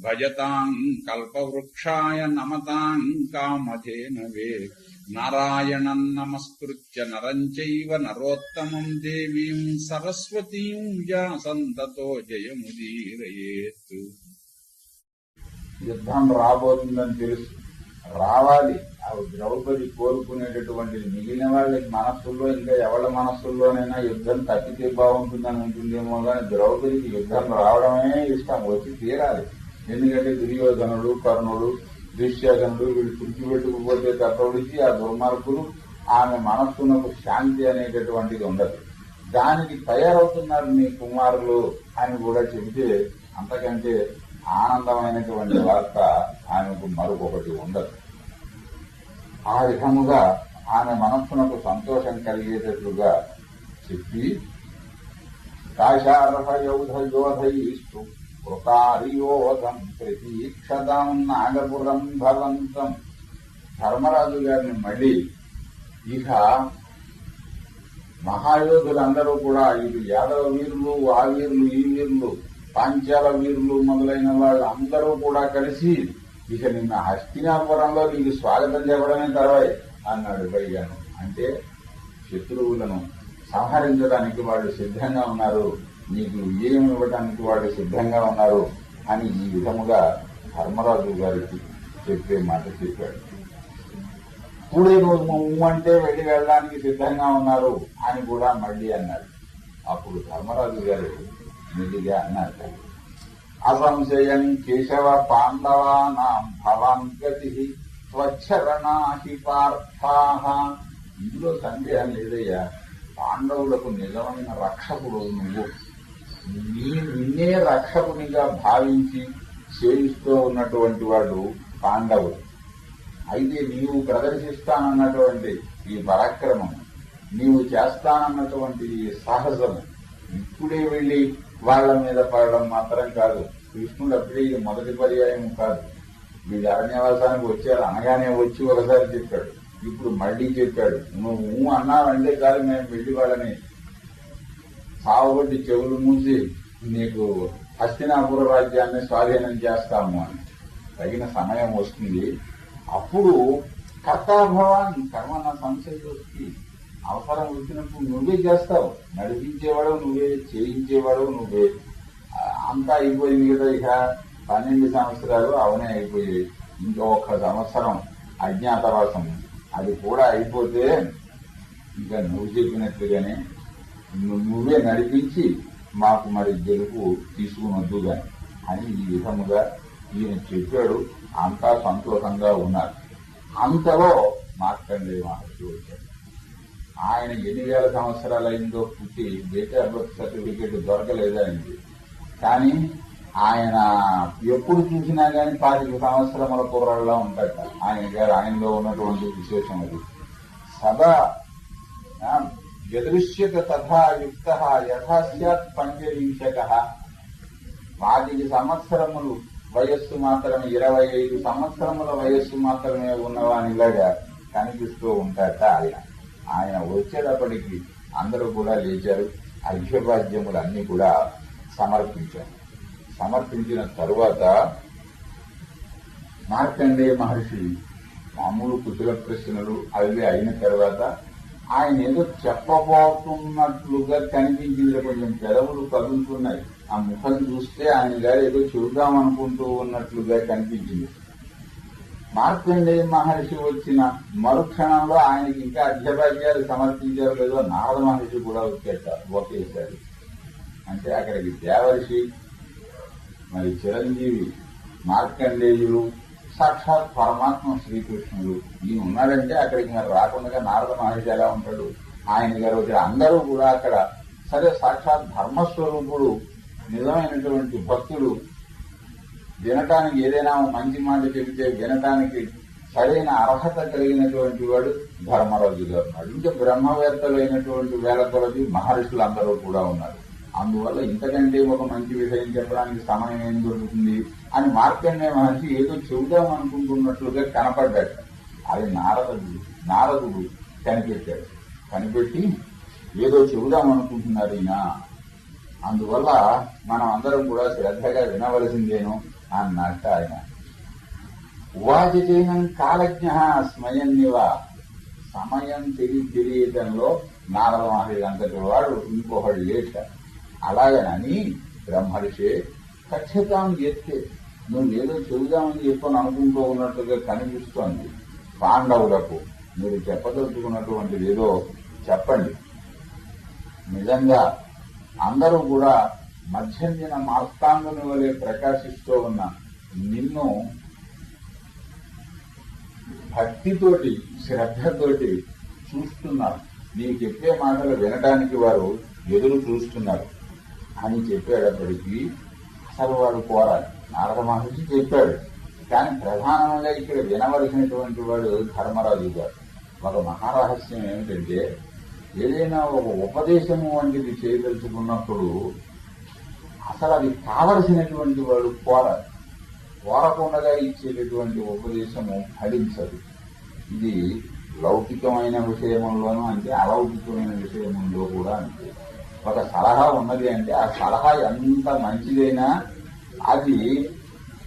భజతాం కల్పవృక్షాయ నమతాం కామధేనవే నారాయణం నమస్కృత్య నరం చైవ నరోత్తమం దేవీం సరస్వతీం వ్యాసంతతో జయముదీరయేత్ యుద్ధం రాబోతుందని తెలుసు. రావాలి. అవి ద్రౌపది కోరుకునేటటువంటి మిగిలిన వాళ్ళకి మనస్సుల్లో ఇంకా ఎవరి మనస్సుల్లోనైనా యుద్ధం తప్పితే బాగుంటుందని ఉంటుందేమో కానీ ద్రౌపదికి యుద్ధం రావడమే ఇష్టం. వచ్చి తీరాలి. ఎందుకంటే దుర్యోధనుడు కర్ణుడు దుశ్శాసనుడు వీళ్ళు తుడిచిపెట్టుకుపోతే తప్పడిచి ఆ దుర్మార్గులు ఆమె మనస్సునకు శాంతి అనేటటువంటిది ఉండదు. దానికి తయారవుతున్నారు మీ కుమారులు అని కూడా చెబితే అంతకంటే ఆనందమైనటువంటి వార్త ఆమెకు మరొకటి ఉండదు. ఆ విధముగా ఆమె మనస్సునకు సంతోషం కలిగేటట్లుగా చెప్పి కాశారహయోధయోధయిస్తూ కృతారియోధం ప్రతీక్షదాం నాగపురం భవంతం. ధర్మరాజు గారిని మళ్ళీ ఇక మహాయోధులందరూ కూడా ఇటు యాదవ వీరులు ఆ వీరులు ఈ వీరులు పాంచాల వీరులు మొదలైన వాళ్ళు అందరూ కూడా కలిసి ఇక నిన్న హస్తినాపురంలో నీకు స్వాగతం చెప్పడమే తర్వాయి అన్నాడు వైగాను అంటే శత్రువులను సంహరించడానికి వాళ్ళు సిద్ధంగా ఉన్నారు. నీకు విజయం ఇవ్వడానికి వాళ్ళు సిద్ధంగా ఉన్నారు అని ఈ విధముగా ధర్మరాజు గారికి చెప్పే మాట చెప్పాడు. కూడే రోజు నువ్వు అంటే వెళ్ళి వెళ్ళడానికి సిద్ధంగా ఉన్నారు అని కూడా మళ్ళీ అన్నాడు. అప్పుడు ధర్మరాజు గారు మెల్లిగా అన్నారు అసంశయం కేశవ పాండవానాం భవాన్ గతి స్వచ్చరణాహి పార్థాహ ఇందులో సందేహం లేదయ్యా పాండవులకు నిజమైన రక్షకుడు నువ్వు. నీ నిన్నే రక్షకునిగా భావించి సేవిస్తూ ఉన్నటువంటి వాడు పాండవుడు. అయితే నీవు ప్రదర్శిస్తానన్నటువంటి ఈ పరాక్రమం నీవు చేస్తానన్నటువంటి ఈ సాహసము ఇప్పుడే వెళ్ళి వాళ్ళ మీద పడడం మాత్రం కాదు. కృష్ణుడు అప్పుడే ఇది మొదటి పర్యాయం కాదు. వీళ్ళు అరణ్యవాసానికి వచ్చారు అనగానే వచ్చి ఒకసారి చెప్పాడు. ఇప్పుడు మళ్ళీ చెప్పాడు నువ్వు అన్నావంటే కాదు మేము వెళ్ళి వాళ్ళని సాగుబడి చెవులు మూసి నీకు హస్తినాపుర రాజ్యాన్ని స్వాధీనం చేస్తాము అని. తగిన సమయం వస్తుంది. అప్పుడు కర్తాభవాన్ కర్మన సంశయోస్తి. అవసరం వచ్చినప్పుడు నువ్వే చేస్తావు. నడిపించేవాడు నువ్వే చేయించేవాడు నువ్వే. అంతా అయిపోయింది కదా ఇక. పన్నెండు సంవత్సరాలు అవనే అయిపోయాయి. ఇంకా ఒక్క సంవత్సరం అజ్ఞాతవాసం. అది కూడా అయిపోతే ఇంకా నువ్వు చెప్పినట్లుగానే నువ్వే నడిపించి మాకు మరి గెలుపు తీసుకునొద్దు గాని అని ఈ విధముగా ఈయన చెప్పాడు. అంతా సంతోషంగా ఉన్నారు. అంతలో మార్కండేయ మహర్షి వచ్చాడు. ఆయన ఎన్ని వేల సంవత్సరాలు అయిందో పుట్టి డేట్ ఆఫ్ బర్త్ సర్టిఫికేట్ దొరకలేదు ఆయనకి? కానీ ఆయన ఎప్పుడు చూసినా కానీ పాతిక సంవత్సరముల కుర్రాళ్ళ ఉంటాడు. ఆయన గారు ఆయనలో ఉన్నటువంటి విశేషం అది. సదా ఆ, యదృశ్యత తథా యుక్త యథా స్యాత్ పంచవింశక పాతిక సంవత్సరములు వయస్సు మాత్రమే ఇరవై ఐదు సంవత్సరముల వయస్సు మాత్రమే ఉన్నవానిలాగా కనిపిస్తూ ఉంటాట ఆయన. ఆయన వచ్చేటప్పటికి అందరూ కూడా లేచారు. అర్ఘ్యపాద్యములు అన్ని కూడా సమర్పించారు. సమర్పించిన తరువాత మార్కండేయ మహర్షి మామూలు కుతుల ప్రశ్నలు అవి అయిన తర్వాత ఆయన ఏదో చెప్పబోతున్నట్లుగా కనిపించింది. కొంచెం పెదవులు కదులుతున్నాయి. ఆ ముఖం చూస్తే ఆయన గారు ఏదో చూద్దామనుకుంటూ ఉన్నట్లుగా కనిపించింది. మార్కండేయ మహర్షి వచ్చిన మరుక్షణంలో ఆయనకి ఇంకా అర్ఘ్యభాగ్యాలు సమర్పించారు లేదో నారద మహర్షి కూడా వచ్చేట ఒకేసారి అంటే అక్కడికి దేవర్షి మరి చిరంజీవి మార్కండేయులు సాక్షాత్ పరమాత్మ శ్రీకృష్ణుడు. ఈయన ఉన్నాడంటే అక్కడికి మరి రాకుండా నారద మహర్షి ఎలా ఉంటాడు? ఆయన గారు అందరూ కూడా అక్కడ సరే సాక్షాత్ ధర్మస్వరూపుడు నిజమైనటువంటి భక్తుడు. వినటానికి ఏదైనా మంచి మాట చెబితే వినటానికి సరైన అర్హత కలిగినటువంటి వాడు ధర్మరాజు గారు ఉన్నాడు. ఇంకా బ్రహ్మవేత్తలు అయినటువంటి వేల కొలది మహర్షులు అందరూ కూడా ఉన్నారు. అందువల్ల ఇంతకంటే ఒక మంచి విషయం చెప్పడానికి సమయం ఏం దొరుకుతుంది అని మార్కండే మహర్షి ఏదో చెబుదాం అనుకుంటున్నట్లుగా కనపడ్డాడు. అది నారదుడు నారదుడు కనిపెట్టాడు. కనిపెట్టి ఏదో చెబుదాం అనుకుంటున్నారు ఈయన. అందువల్ల మనం అందరం కూడా శ్రద్ధగా వినవలసిందేను అన్నట్ట ఆయన. ఉవాచనం కాలజ్ఞ స్మయన్నివ సమయం తెలియ తెలియటంలో నారద మహర్షి అంతటి వాడు ఇంకొకడు లేట. అలాగనని బ్రహ్మర్షే ఖచ్చితం చెప్తే నువ్వు ఏదో చెబుదామని చెప్పని అనుకుంటూ ఉన్నట్టుగా కనిపిస్తోంది. పాండవులకు మీరు చెప్పదలుచుకున్నటువంటిది ఏదో చెప్పండి. నిజంగా అందరూ కూడా మధ్యంజన మార్తాంగుని వలె ప్రకాశిస్తూ ఉన్న నిన్ను భక్తితోటి శ్రద్ధతోటి చూస్తున్నారు. నీవు చెప్పే మాటలు వినడానికి వారు ఎదురు చూస్తున్నారు. అని చెప్పేటప్పటికీ అసలు వాడు కోరాలి నారద మహర్షి చెప్పాడు. కానీ ప్రధానంగా ఇక్కడ వినవలసినటువంటి వాడు ధర్మరాజు గారు. ఒక మహారహస్యం ఏమిటంటే ఏదైనా ఒక ఉపదేశము వంటిది చేయదలుచుకున్నప్పుడు అసలు అది కావలసినటువంటి వాడు కోరాలి కోరకుండా ఇచ్చేటటువంటి ఉపదేశము ఫలించదు. ఇది లౌకికమైన విషయముల్లోనూ అంటే అలౌకికమైన విషయముల్లో కూడా అంతే. ఒక సలహా ఉన్నది అంటే ఆ సలహా ఎంత మంచిదైనా అది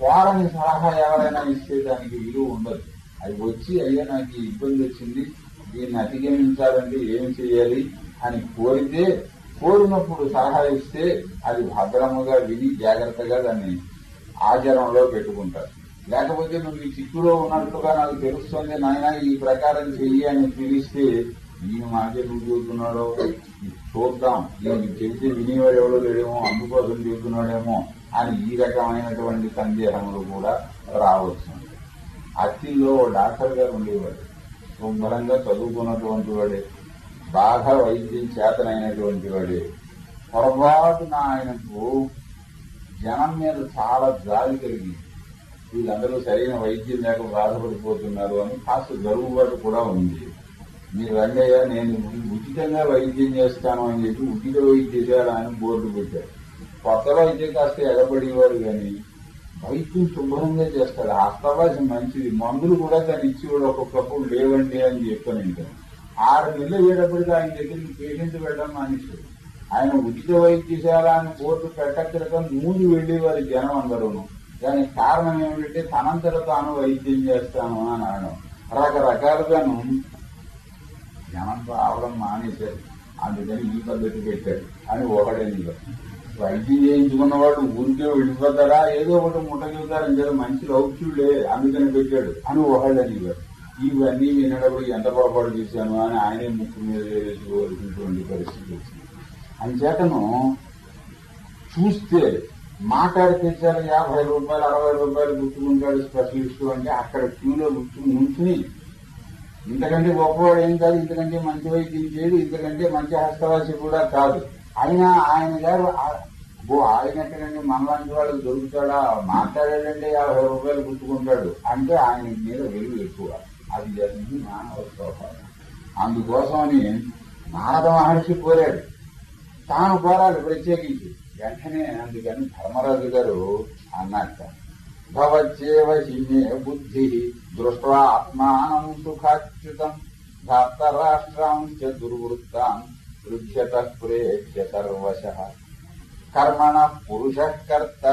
కోరని సలహా ఎవరైనా ఇస్తే దానికి విలువ ఉండదు. అది వచ్చి అయ్యో నాకు ఈ ఇబ్బంది వచ్చింది దీన్ని అధిగమించాలంటే ఏం చేయాలి అని కోరితే కోరినప్పుడు సలహా ఇస్తే అది భద్రముగా విని జాగ్రత్తగా దాన్ని ఆచరణలో పెట్టుకుంటారు. లేకపోతే నువ్వు ఈ చిక్కులో ఉన్నట్లుగా నాకు తెలుస్తుంది నాయన ఈ ప్రకారం చెయ్యి అని పిలిస్తే ఈయన మాకే నువ్వు చూద్దాం. దీనికి చెప్పి వినేవాడు ఎవడో లేడేమో అందుకోసం చెబుతున్నాడేమో అని ఈ రకమైనటువంటి సందేహములు కూడా రావచ్చు. అత్తిలో డాక్టర్ గారు ఉండేవాడు. శుభ్రంగా చదువుకున్నటువంటి వాడే. బాగా వైద్యం చేతనైనటువంటి వాడే. పొరపాటున ఆయనకు జనం మీద చాలా జాలి కలిగింది. వీళ్ళందరూ సరైన వైద్యం లేక బాధపడిపోతున్నారు అని కాస్త జరుగుబాటు కూడా ఉంది. మీరు రంగయ్య నేను ఉచితంగా వైద్యం చేస్తాను అని చెప్పి ఉచిత వైద్యశాల అని బోర్డు పెట్టారు. కొత్తలో అయితే కాస్త ఎగబడేవారు కానీ వైద్యం శుభ్రంగా చేస్తారు. అస్తవాసి మంచిది. మందులు కూడా తను ఇచ్చేవాడు కూడా ఒక్కొక్కప్పుడు లేవండి అని చెప్పాను ఇంకా ఆరు నెలలు అయ్యేటప్పటికి ఆయన దగ్గరికి పేషెంట్ వెళ్ళడం మానేశాడు ఆయన ఉచిత వైద్యశాల అని బోర్డు పెట్టక్కడక ముందు వెళ్ళేవారు జనం అందరూను దానికి కారణం ఏమిటంటే తనంతట తాను వైద్యం చేస్తాను అని అనడం. రకరకాలుగాను జనం రావడం మానేశారు. అందుకని ఈ పద్ధతి పెట్టాడు అని ఒకడని వైద్యం చేయించుకున్నవాడు ఊరికే వెళ్ళిపోతారా ఏదో ఒకటి ముట్ట చెబుతారని కదా మంచి లౌక్యుడే అందుకని పెట్టాడు అని ఒకళ్ళని ఇవన్నీ వినడప్పుడు ఎంత పొరపాటు చేశాను అని ఆయనే ముక్కు మీద వేసుకోవాల్సినటువంటి పరిస్థితి వచ్చింది. అంచేతను చూస్తే మాట్లాడితే చాలా యాభై రూపాయలు అరవై రూపాయలు గుర్తుకుంటాడు స్పెషలిస్ట్ అంటే అక్కడ క్యూలో గుర్తు నుంచుని ఇంతకంటే గొప్పవాడు ఏం కాదు ఇంతకంటే మంచి వైద్యం చేయడు ఇంతకంటే మంచి హస్తవాసి కూడా కాదు. అయినా ఆయన గారు ఓ ఆయన ఎక్కడండి? మనలాంటి వాళ్ళకి దొరుకుతాడా? మాట్లాడాడంటే యాభై రూపాయలు గుర్తుకుంటాడు. అంటే ఆయన మీద విలువ ఎక్కువ. అది జరిగింది మానవ స్వభావం అందుకోసమని నారద మహర్షి కోరాడు. తాను కోరాలి ప్రత్యేకించి. వెంటనే అందుకని ధర్మరాజు గారు అన్నట్ట భవచ్చేవ హిమే బుద్ధి దృష్ట్వా ఆత్మానం సుఖాచ్యుతం ధాతరాష్ట్రాంశ దుర్వృత్తాం పృథ్యత ప్రేక్ష సర్వశ కర్మణ పురుష కర్త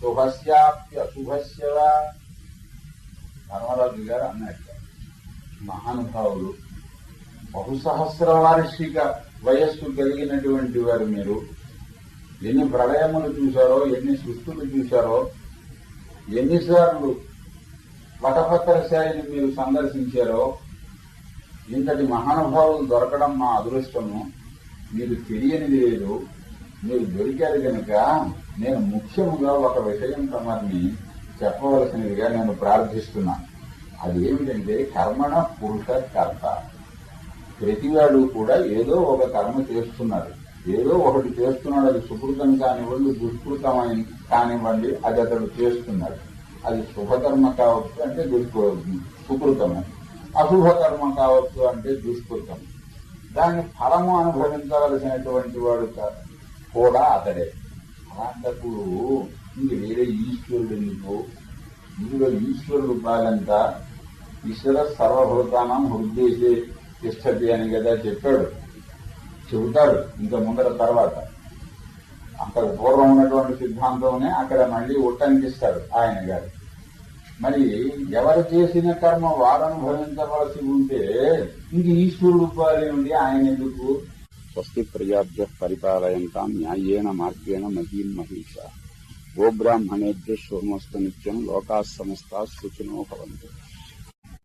శుభస్యాప్యశుభస్య వా. ధర్మరాజు గారు అన్నట్ట మహానుభావులు బహుసహస్ర వార్షిక వయస్సు కలిగినటువంటి వారు మీరు ఎన్ని ప్రళయములు చూశారో ఎన్ని సృష్టులు చూశారో ఎన్నిసార్లు వటపత్రశాయిని మీరు సందర్శించారో ఇంతటి మహానుభావులు దొరకడం మా అదృష్టము. మీరు తెలియనిది లేదు. మీరు దొరికారు కనుక నేను ముఖ్యముగా ఒక విషయం తమని చెప్పవలసినదిగా నేను ప్రార్థిస్తున్నాను అది ఏమిటంటే కర్మణ పురుష కర్త. ప్రతివాడు కూడా ఏదో ఒక కర్మ చేస్తున్నారు. ఏదో ఒకటి చేస్తున్నాడు. అది సుకృతం కానివ్వండి దుష్కృతమైన కానివ్వండి అది అతడు చేస్తున్నాడు. అది శుభకర్మ కావచ్చు అంటే దుష్కృ సుకృతమే. అశుభకర్మ కావచ్చు అంటే దుష్కృతం దాని ఫలము అనుభవించవలసినటువంటి వాడు కూడా అతడే. అలాంటప్పుడు ఇంక వేరే ఈశ్వరుడు నీకు ఇందులో ఈశ్వరుడు బాలంతా ఈశ్వర సర్వభూతానం హృదయసే తిష్టతి అని కదా చెప్పాడు. చెబుతాడు ఇంకా ముందర తర్వాత. అంతకు పూర్వం ఉన్నటువంటి సిద్ధాంతంనే అక్కడ మళ్ళీ ఉట్టంకిస్తాడు ఆయన గారు. మరి ఎవరు చేసిన కర్మ వారు అనుభవించవలసి ఉంటే ఇంక ఈశ్వరుడు ఉంది ఆయన ఎందుకు? స్వస్తి ప్రజాభ్య పరిపాలయంతా న్యాయేన మార్గేణ మహీం మహిష. గోబ్రాహ్మణేభ్య శోమస్తు నిత్యం లోకా సమస్త సుఖినో భవంతు.